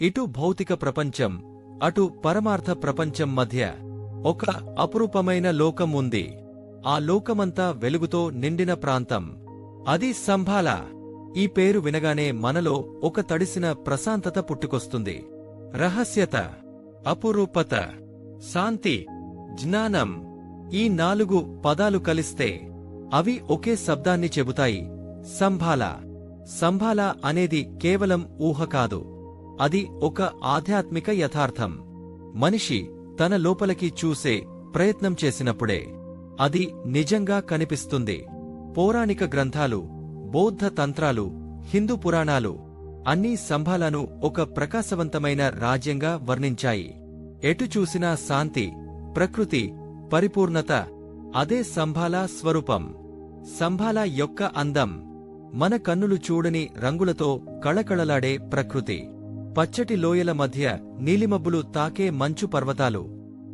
ఇటు భౌతిక ప్రపంచం అటు పరమార్థ ప్రపంచం మధ్య ఒక అపురూపమైన లోకం ఉంది. ఆ లోకమంతా వెలుగుతో నిండిన ప్రాంతం. అది సంభాల. ఈ పేరు వినగానే మనలో ఒక తడిసిన ప్రశాంతత పుట్టుకొస్తుంది. రహస్యత అపురూపత శాంతి జ్ఞానం ఈ నాలుగు పదాలు కలిస్తే అవి ఒకే శబ్దాన్ని చెబుతాయి. సంభాల. సంభాల అనేది కేవలం ఊహ కాదు. అది ఒక ఆధ్యాత్మిక యథార్థం. మనిషి తన లోపలికి చూసే ప్రయత్నం చేసినప్పుడే అది నిజంగా కనిపిస్తుంది. పౌరాణిక గ్రంథాలు బౌద్ధ తంత్రాలు హిందూ పురాణాలు అన్నీ సంభాలను ఒక ప్రకాశవంతమైన రాజ్యంగా వర్ణించాయి. ఎటు చూసినా శాంతి ప్రకృతి పరిపూర్ణత అదే సంభాల స్వరూపం. సంభాల యొక్క అందం మన కన్నులు చూడని రంగులతో కళకళలాడే ప్రకృతి. పచ్చటి లోయల మధ్య నీలిమబ్బులు తాకే మంచు పర్వతాలు.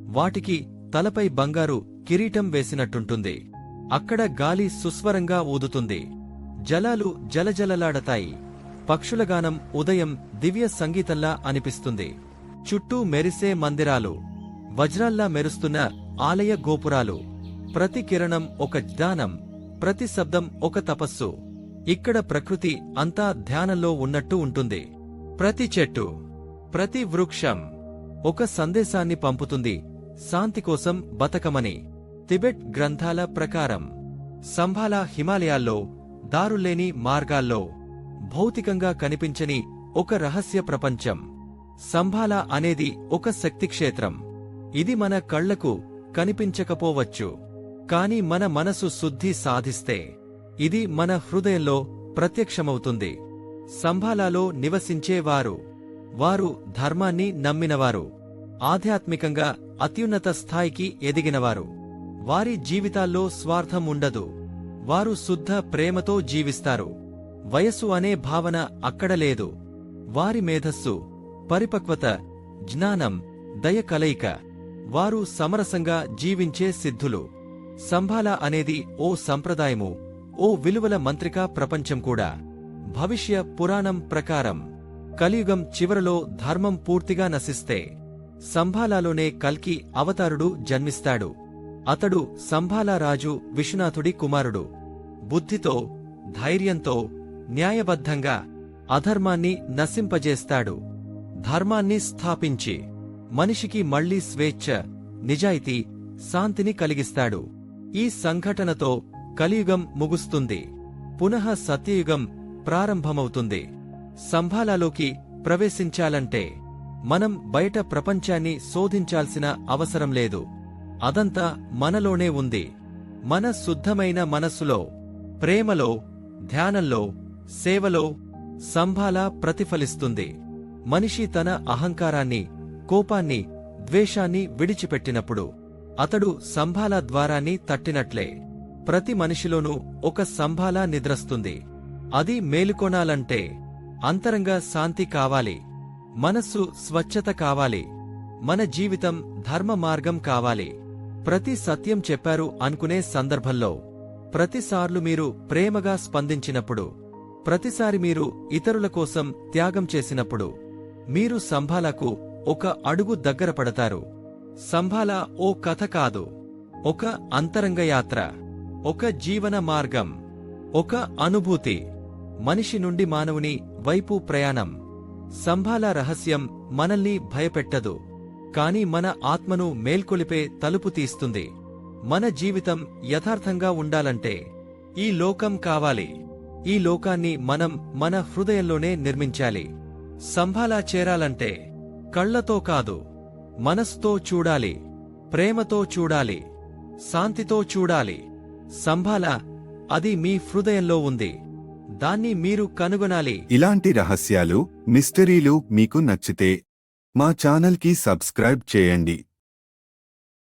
వాటికి తలపై బంగారు కిరీటం వేసినట్టుంటుంది. అక్కడ గాలి సుస్వరంగా ఊదుతుంది. జలాలు జలజలలాడతాయి. పక్షులగానం ఉదయం దివ్య సంగీతంలా అనిపిస్తుంది. చుట్టూ మెరిసే మందిరాలు. వజ్రాల్లా మెరుస్తున్న ఆలయ గోపురాలు. ప్రతి కిరణం ఒక జ్ఞానం ప్రతి శబ్దం ఒక తపస్సు. ఇక్కడ ప్రకృతి అంతా ధ్యానంలో ఉన్నట్టు ఉంటుంది. ప్రతి చెట్టు ప్రతి వృక్షం ఒక సందేశాన్ని పంపుతుంది. శాంతి కోసం బతకమని తిబెట్ గ్రంథాల ప్రకారం సంభాల హిమాలయాల్లో దారులేని మార్గాల్లో భౌతికంగా కనిపించని ఒక రహస్య ప్రపంచం. సంభాల అనేది ఒక శక్తిక్షేత్రం ఇది మన కళ్ళకు కనిపించకపోవచ్చు. కాని మన మనసు శుద్ధి సాధిస్తే ఇది మన హృదయంలో ప్రత్యక్షమవుతుంది. సంభాలాలో నివసించేవారు. వారు ధర్మాన్ని నమ్మినవారు. ఆధ్యాత్మికంగా అత్యున్నత స్థాయికి ఎదిగినవారు. వారి జీవితాల్లో స్వార్థం ఉండదు. వారు శుద్ధ ప్రేమతో జీవిస్తారు. వయస్సు అనే భావన అక్కడ లేదు. వారి మేధస్సు పరిపక్వత జ్ఞానం దయ కలయిక. వారు సమరసంగా జీవించే సిద్ధులు. సంభాల అనేది ఓ సంప్రదాయము ఓ విలువల మంత్రికా ప్రపంచం కూడా. భవిష్య పురాణం ప్రకారం కలియుగం చివరలో ధర్మం పూర్తిగా నశిస్తే సంభాలాలోనే కల్కి అవతారుడు జన్మిస్తాడు. అతడు సంభాలారాజు విశ్వనాథుడి కుమారుడు. బుద్ధితో ధైర్యంతో న్యాయబద్ధంగా అధర్మాన్ని నశింపజేస్తాడు. ధర్మాన్ని స్థాపించి మనిషికి మళ్ళీ స్వేచ్ఛ నిజాయితీ శాంతిని కలిగిస్తాడు. ఈ సంఘటనతో కలియుగం ముగుస్తుంది. పునః సత్యయుగం ప్రారంభమవుతుంది. సంభాలాలోకి ప్రవేశించాలంటే మనం బయట ప్రపంచాన్ని శోధించాల్సిన అవసరం లేదు. అదంతా మనలోనే ఉంది. మన శుద్ధమైన మనస్సులో ప్రేమలో ధ్యానంలో సేవలో సంభాల ప్రతిఫలిస్తుంది. మనిషి తన అహంకారాన్ని కోపాన్ని ద్వేషాన్ని విడిచిపెట్టినప్పుడు అతడు సంభాల ద్వారాన్ని తట్టినట్లే. ప్రతి మనిషిలోనూ ఒక సంభాల నిద్రస్తుంది. అది మేలుకొనాలంటే అంతరంగ శాంతి కావాలి మనస్సు స్వచ్ఛత కావాలి మన జీవితం ధర్మ మార్గం కావాలి. ప్రతి సత్యం చెప్పారు అనుకునే సందర్భంలో ప్రతిసార్లు మీరు ప్రేమగా స్పందించినప్పుడు ప్రతిసారి మీరు ఇతరుల కోసం త్యాగం చేసినప్పుడు మీరు సంభాలకు ఒక అడుగు దగ్గర పడతారు. సంభాల ఓ కథ కాదు ఒక అంతరంగ యాత్ర ఒక జీవన మార్గం ఒక అనుభూతి. మనిషి నుండి మానవుని వైపు ప్రయాణం. సంభాల రహస్యం మనల్ని భయపెట్టదు. కాని మన ఆత్మను మేల్కొలిపే తలుపు తీస్తుంది. మన జీవితం యథార్థంగా ఉండాలంటే ఈ లోకం కావాలి. ఈ లోకాన్ని మనం మన హృదయంలోనే నిర్మించాలి. సంభాలా చేరాలంటే కళ్ళతో కాదు మనస్తో చూడాలి ప్రేమతో చూడాలి శాంతితో చూడాలి. సంభాల అది మీ హృదయంలో ఉంది. దాన్ని మీరు కనుగొనాలి. ఇలాంటి రహస్యాలు మిస్టరీలు మీకు నచ్చితే మా ఛానల్కి సబ్స్క్రైబ్ చేయండి.